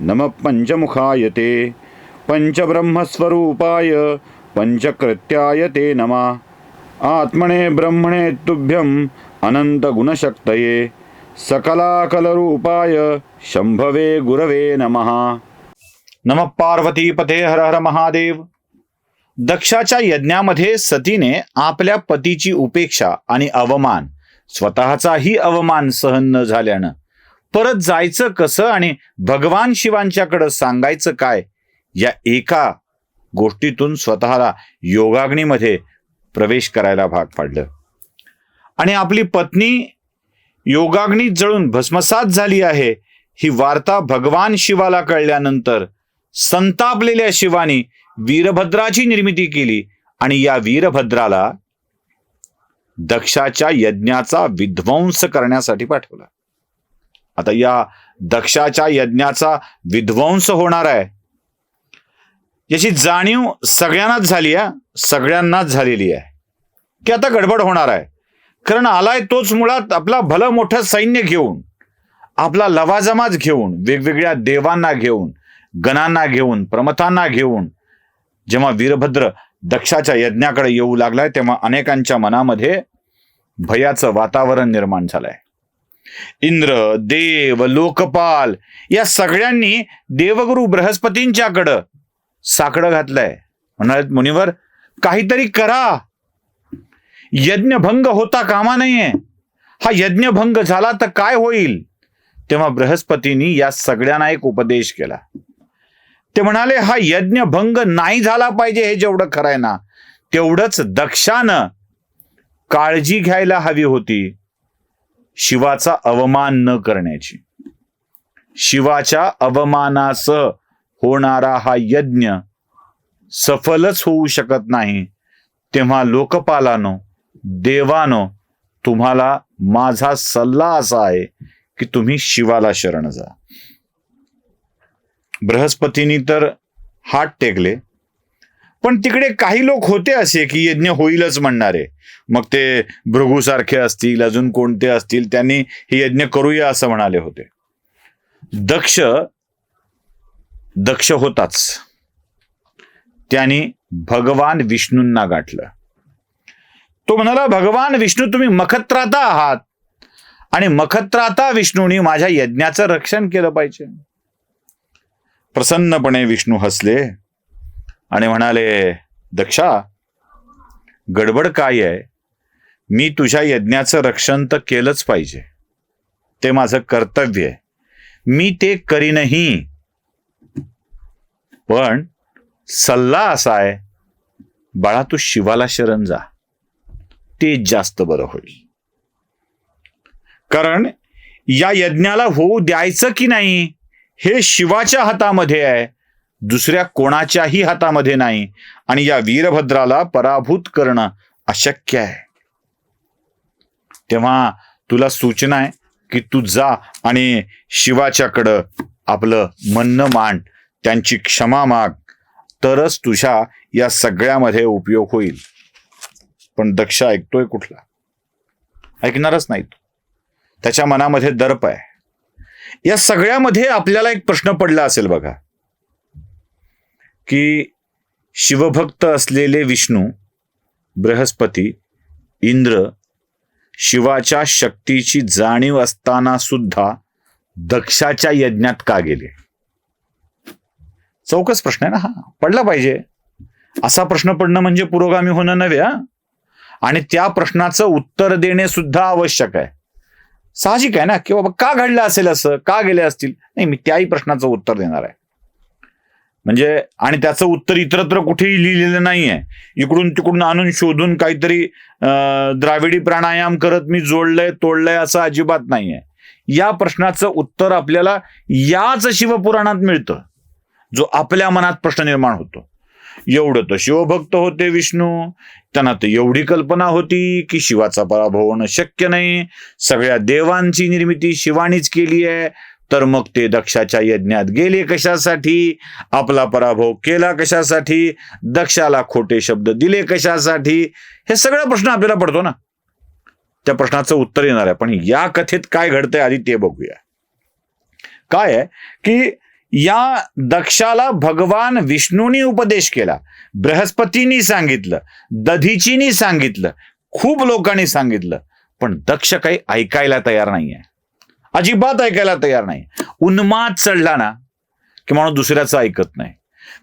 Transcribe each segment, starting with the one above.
नमः पंचमुखाय ते पंचब्रह्मस्वरूपाय पंचकृत्याय ते नमः। आत्मने ब्रह्मणे तुभ्यम् अनन्तगुणशक्तये सकलाकलरूपाय शंभवे गुरवे नमः। नम पार्वती पथे हर हर महादेव। दक्षाच्या यज्ञामध्ये सतीने आपल्या पतीची उपेक्षा आणि अवमान स्वतःचाही अवमान सहन न झाल्यानं परत जायचं कसं आणि भगवान शिवांच्याकडं सांगायचं काय? या एका गोष्टीतून स्वतःला योगाग्नीमध्ये प्रवेश करायला भाग पाडलं. आणि आपली पत्नी योगाग्नीत जळून भस्मसात झाली आहे ही वार्ता भगवान शिवाला कळल्यानंतर संतापलेल्या शिवानी वीरभद्राची निर्मिती केली आणि या वीरभद्राला दक्षाच्या यज्ञाचा विध्वंस करण्यासाठी पाठवला. आता या दक्षाच्या यज्ञाचा विध्वंस होणार आहे. याची जाणीव सगळ्यांनाच झाली आहे सगळ्यांनाच झालेली आहे. की आता गडबड होणार आहे. कारण आलाय तोच मुळात आपला भलं मोठं सैन्य घेऊन आपला लवाजमाच घेऊन वेगवेगळ्या देवांना घेऊन गणांना घेऊन प्रमथांना घेऊन जेव्हा वीरभद्र दक्षाच्या यज्ञाकडे येऊ लागलाय तेव्हा अनेकांच्या मनामध्ये भयाचं वातावरण निर्माण झालंय. इंद्र देव लोकपाल या सगळ्यांनी देवगुरु बृहस्पतींच्याकडं साकडं घातलंय. म्हणाले मुनिवर काहीतरी करा. यज्ञभंग होता कामा नाहीये हा यज्ञभंग झाला तर काय होईल? तेव्हा बृहस्पतींनी या सगळ्यांना एक उपदेश केला. ते म्हणाले हा यज्ञभंग नाही झाला पाहिजे हे जेवढं खरं आहे ना तेवढंच दक्षानं काळजी घ्यायला हवी होती. शिवाचा अवमान न करण्याची. शिवाच्या अवमानासह होणारा हा यज्ञ सफलच होऊ शकत नाही. तेव्हा लोकपालानो देवानो तुम्हाला माझा सल्ला असा आहे की तुम्ही शिवाला शरण जा. बृहस्पतींनी तर हात टेकले. पण तिकडे काही लोक होते असे की यज्ञ होईलच म्हणणारे. मग ते भृगूसारखे असतील अजून कोणते असतील त्यांनी हे यज्ञ करूया असं म्हणाले होते. दक्ष दक्ष होताच. त्यांनी भगवान विष्णूंना गाठलं. तो म्हणाला भगवान विष्णू तुम्ही मखत्राता आहात. आणि मखत्राता विष्णूंनी माझ्या यज्ञाचं रक्षण केलं पाहिजे. प्रसन्नपणे विष्णू हसले. आणि म्हणाले दक्षा गडबड काय आहे? मी तुझ्या यज्ञाचं रक्षण तर केलंच पाहिजे. ते माझं कर्तव्य आहे. मी ते करीनही. पण सल्ला असा आहे बाळा तू शिवाला शरण जा. ते जास्त बरं होईल. कारण या यज्ञाला होऊ द्यायचं की नाही हे शिवाच्या हातामध्ये आहे. दुसऱ्या कोणाच्याही हातामध्ये नाही आणि या वीरभद्राला पराभूत करणं अशक्य आहे. तेव्हा तुला सूचना आहे की तू जा आणि शिवाच्याकडं आपलं म्हणणं मांड त्यांची क्षमा माग. तरच तुझ्या या सगळ्यामध्ये उपयोग होईल. पण दक्ष ऐकतोय कुठला? ऐकणारच नाही तो. त्याच्या मनामध्ये दर्प आहे. या सगळ्यामध्ये आपल्याला एक प्रश्न पडला असेल बघा. की शिवभक्त असलेले विष्णू बृहस्पती इंद्र शिवाच्या शक्तीची जाणीव असताना सुद्धा दक्षाच्या यज्ञात का गेले? चौकस प्रश्न आहे ना हा. पडला पाहिजे. असा प्रश्न पडणं म्हणजे पुरोगामी होणं नव्हे आणि त्या प्रश्नाचं उत्तर देणे सुद्धा आवश्यक आहे. साहजिक आहे ना? की बाबा का घडलं असेल असं? का गेले असतील? नाही मी त्याही प्रश्नाचं उत्तर देणार आहे. म्हणजे आणि त्याचं उत्तर इतरत्र कुठेही लिहिलेलं नाहीये. इकडून तिकडून आणून शोधून काहीतरी द्राविडी प्राणायाम करत मी जोडलंय तोडलंय असं अजिबात नाहीये. या प्रश्नाचं उत्तर आपल्याला याच शिवपुराणात मिळतं. जो आपल्या मनात प्रश्न निर्माण होतो. एवढं तर शिवभक्त होते विष्णू. त्यांना तर एवढी कल्पना होती की शिवाचा पराभव होणं शक्य नाही. सगळ्या देवांची निर्मिती शिवानीच केली आहे तर मग ते दक्षाच्या यज्ञात गेले कशासाठी? आपला पराभव केला कशासाठी? दक्षाला खोटे शब्द दिले कशासाठी? हे सगळा प्रश्न आपल्याला पडतो ना. त्या प्रश्नाचं उत्तर येणार आहे. पण या कथेत काय घडतंय आधी ते बघूया. काय आहे? की या दक्षाला भगवान विष्णूनी उपदेश केला. बृहस्पतींनी सांगितलं. दधीचीनी सांगितलं. खूप लोकांनी सांगितलं. पण दक्ष काही ऐकायला तयार नाहीये. अजिबात ऐकायला तयार नाही. उन्माद चढला ना की माणूस दुसऱ्याचं ऐकत नाही.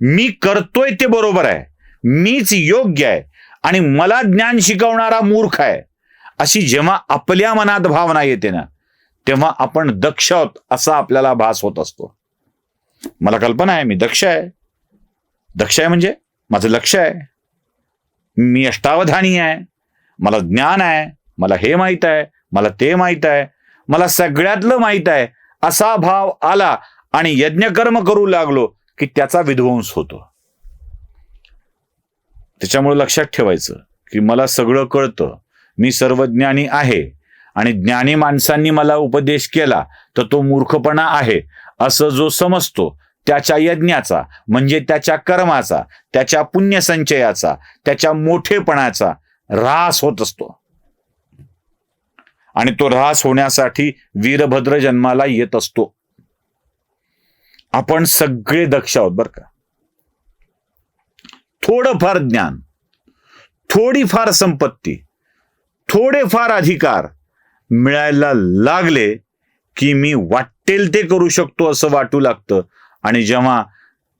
मी करतोय ते बरोबर आहे. मीच योग्य आहे. आणि मला ज्ञान शिकवणारा मूर्ख आहे. अशी जेव्हा आपल्या मनात भावना येते ना तेव्हा आपण दक्ष आहोत असा आपल्याला भास होत असतो. मला कल्पना आहे मी दक्ष आहे. दक्ष आहे म्हणजे माझं लक्ष आहे. मी अष्टावधानी आहे. मला ज्ञान आहे. मला हे माहीत आहे. मला ते माहीत आहे. मला सगळ्यातलं माहीत आहे. असा भाव आला आणि यज्ञकर्म करू लागलो की त्याचा विध्वंस होतो. त्याच्यामुळे लक्षात ठेवायचं की मला सगळं कळतं. मी सर्वज्ञानी आहे आणि ज्ञानी माणसांनी मला उपदेश केला तर तो मूर्खपणा आहे. असं जो समजतो त्याच्या यज्ञाचा म्हणजे त्याच्या कर्माचा त्याच्या पुण्यसंचयाचा त्याच्या मोठेपणाचा ऱ्हास होत असतो. आणि तो ऱ्हास होण्यासाठी वीरभद्र जन्माला येत असतो. आपण सगळे दक्ष आहोत बरं का? थोडंफार ज्ञान थोडीफार संपत्ती थोडेफार अधिकार मिळायला लागले की मी वाटेल ते करू शकतो असं वाटू लागतं. आणि जेव्हा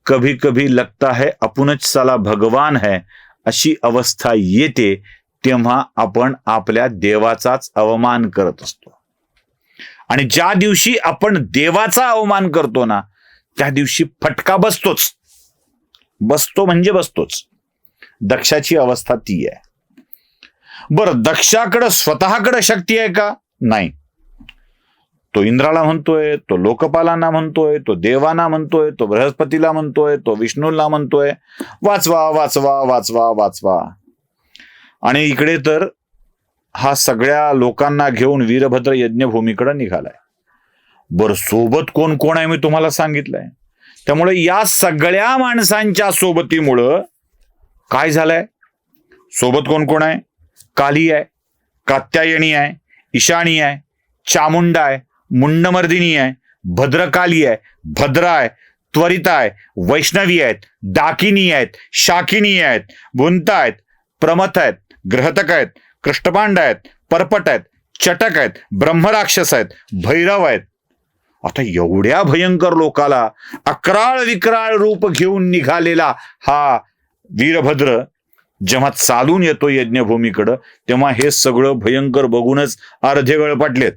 कभी कभी लगता है आपणच साला भगवान है अशी अवस्था येते तेव्हा आपण आपल्या देवाचाच अवमान करत असतो. आणि ज्या दिवशी आपण देवाचा अवमान करतो ना त्या दिवशी फटका बसतोच. बसतो म्हणजे बसतोच. दक्षाची अवस्था ती आहे. बरं दक्षाकडं स्वतःकडं शक्ती आहे का? नाही. तो इंद्राला म्हणतोय तो लोकपालांना म्हणतोय तो देवांना म्हणतोय तो बृहस्पतीला म्हणतोय तो विष्णूला म्हणतोय. वाचवा वाचवा वाचवा वाचवा. आणि इकडे तर हा सगळ्या लोकांना घेऊन वीरभद्र यज्ञभूमीकडे निघालाय. बर सोबत कोण कोण आहे मी तुम्हाला सांगितलंय. त्यामुळे या सगळ्या माणसांच्या सोबतीमुळं काय झालंय? सोबत कोण कोण आहे? काली आहे कात्यायणी आहे ईशाणी आहे चामुंडा आहे मुंडमर्दिनी आहे भद्रकाली आहे भद्रा आहे त्वरिता आहे वैष्णवी आहेत डाकिनी आहेत शाकिनी आहेत भुंता आहेत प्रमथ आहेत ग्रहतक आहेत कृष्णपांड आहेत परपट आहेत चटक आहेत ब्रह्मराक्षस आहेत भैरव आहेत. आता एवढ्या भयंकर लोकाला अकराळ विक्राळ रूप घेऊन निघालेला हा वीरभद्र जेव्हा चालून येतो यज्ञभूमीकडं तेव्हा हे सगळं भयंकर बघूनच अर्धे गळ पाटलेत.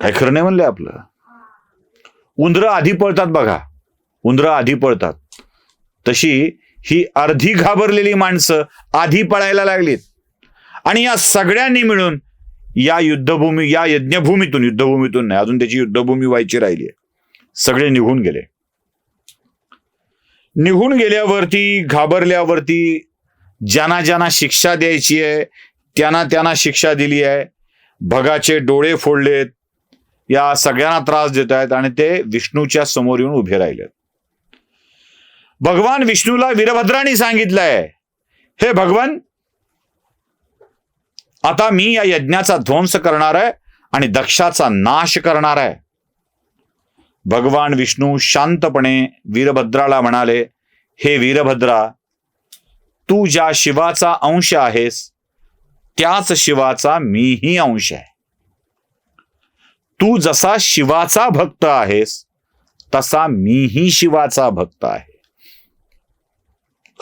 काय खरं नाही म्हणले आपलं? उंदरं आधी पळतात बघा. उंदरं आधी पळतात. तशी ही अर्धी घाबरलेली माणसं आधी पळायला लागलीत. आणि या सगळ्यांनी मिळून या युद्धभूमी या यज्ञभूमीतून युद्धभूमीतून नाही अजून त्याची युद्धभूमी व्हायची राहिली सगळे निघून गेले. निघून गेल्यावरती घाबरल्यावरती ज्यांना ज्यांना शिक्षा द्यायची आहे त्यांना त्यांना शिक्षा दिली आहे. भगाचे डोळे फोडलेत. या सगळ्यांना त्रास देत आहेत आणि ते विष्णूच्या समोर येऊन उभे राहिलेत. भगवान विष्णूला वीरभद्रांनी सांगितलंय. हे भगवान आता मी या यज्ञाचा ध्वंस करणार आहे आणि दक्षाचा नाश करणार आहे. भगवान विष्णू शांतपणे वीरभद्राला म्हणाले हे वीरभद्रा तू ज्या शिवाचा अंश आहेस त्याच शिवाचा मीही अंश आहे. तू जसा शिवाचा भक्त आहेस तसा मीही शिवाचा भक्त आहे.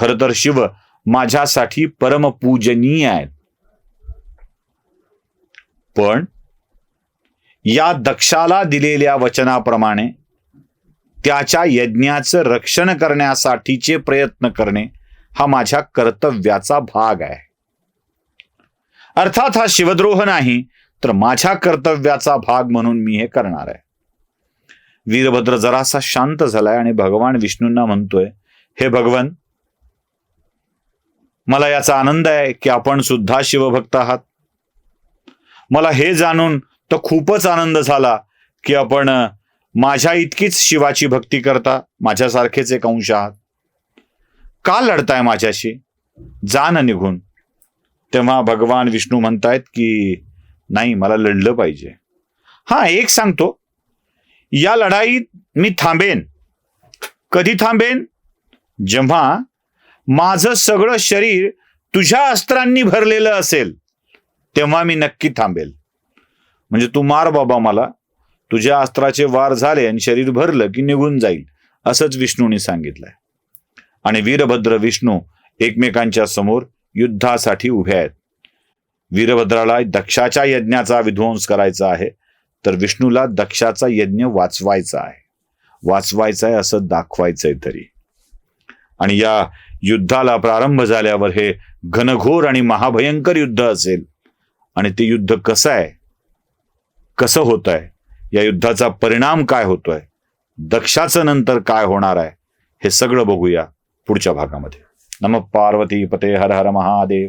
खर तर शिव माझ्यासाठी परमपूजनीय आहेत. पण या दक्षाला दिलेल्या वचनाप्रमाणे त्याच्या यज्ञाचं रक्षण करण्यासाठीचे प्रयत्न करणे हा माझ्या कर्तव्याचा भाग आहे. अर्थात हा शिवद्रोह नाही तर माझ्या कर्तव्याचा भाग म्हणून मी हे करणार आहे. वीरभद्र जरासा शांत झालाय आणि भगवान विष्णूंना म्हणतोय हे भगवान मला याचा आनंद आहे की आपण सुद्धा शिवभक्त आहात. मला हे जाणून तर खूपच आनंद झाला की आपण माझ्या इतकीच शिवाची भक्ती करता माझ्यासारखेच एक अंश आहात. का लढताय माझ्याशी? जाण निघून. तेव्हा भगवान विष्णू म्हणतायत की नाही मला लढलं पाहिजे. हा एक सांगतो. या लढाईत मी थांबेन. कधी थांबेन? जेव्हा माझं सगळं शरीर तुझ्या अस्त्रांनी भरलेलं असेल तेव्हा मी नक्की थांबेल. म्हणजे तू मार बाबा मला. तुझ्या अस्त्राचे वार झाले आणि शरीर भरलं की निघून जाईल असंच विष्णूने सांगितलंय. आणि वीरभद्र विष्णू एकमेकांच्या समोर युद्धासाठी उभे आहेत. वीरभद्राला दक्षाच्या यज्ञाचा विध्वंस करायचा आहे तर विष्णूला दक्षाचा यज्ञ वाचवायचा आहे. वाचवायचा आहे असं दाखवायचंय तरी. आणि या युद्धाला प्रारंभ झाल्यावर हे घनघोर आणि महाभयंकर युद्ध असेल. आणि ते युद्ध कसं आहे कसं होत आहे या युद्धाचा परिणाम काय होतोय? दक्षाचं नंतर काय होणार आहे हे सगळं बघूया पुढच्या भागामध्ये. नम पार्वती पते हर हर महादेव.